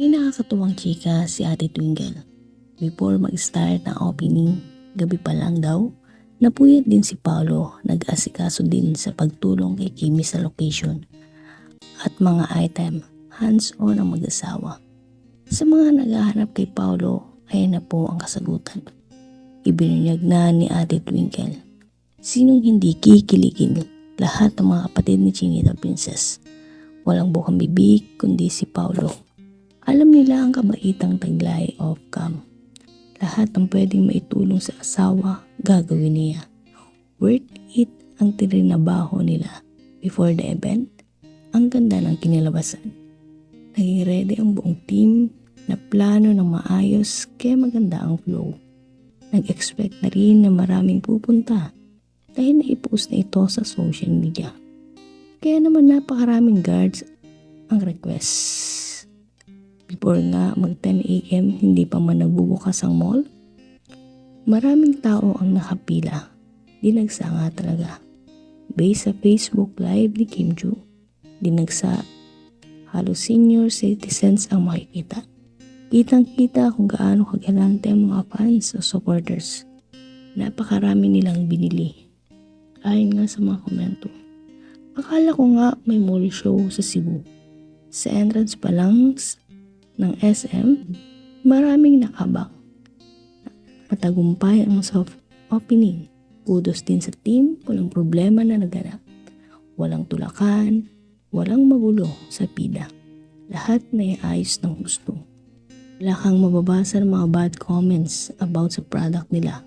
May nakakatuwang chika si Ate Twinkle. Before mag-start ang opening, gabi pa lang daw, napuyat din si Paolo nag-asikaso din sa pagtulong kay Kimi sa location at mga item hands-on ang mag-asawa. Sa mga naghahanap kay Paolo ay na po ang kasagutan. Ibinunyag na ni Ate Twinkle. Sinong hindi kikiligin lahat ng mga kapatid ni Chinita Princess. Walang bukang bibig kundi si Paolo. Alam nila ang kabaitang taglay of cam. Lahat ng pwedeng maitulong sa asawa, gagawin niya. Worth it ang tinrinabaho nila before the event. Ang ganda ng kinilabasan. Naging ready ang buong team na plano ng maayos kaya maganda ang flow. Nag-expect na rin na maraming pupunta dahil naipost na ito sa social media. Kaya naman napakaraming guards ang request. Before nga mag 10am hindi pa man nagbubukas ang mall, maraming tao ang nakapila. Dinagsa nga talaga. Based sa Facebook Live ni Kim Joo, dinagsa halos senior citizens ang makikita. Kitang-kita kung gaano kagalante ang mga fans o supporters. Napakarami nilang binili. Ayon nga sa mga komento. Akala ko nga may mall show sa Cebu. Sa entrance pa lang ng SM, maraming nakabang. Matagumpay ang soft opening. Kudos din sa team, walang problema na naganap. Walang tulakan, walang magulo sa pida. Lahat na ayos ng gusto. Wala kang mababasa ng mga bad comments about sa product nila.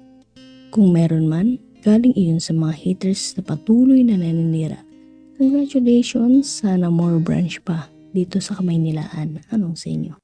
Kung meron man, galing iyon sa mga haters na patuloy na naninira. Congratulations, sana more branch pa dito sa Kamaynilaan. Anong sa inyo?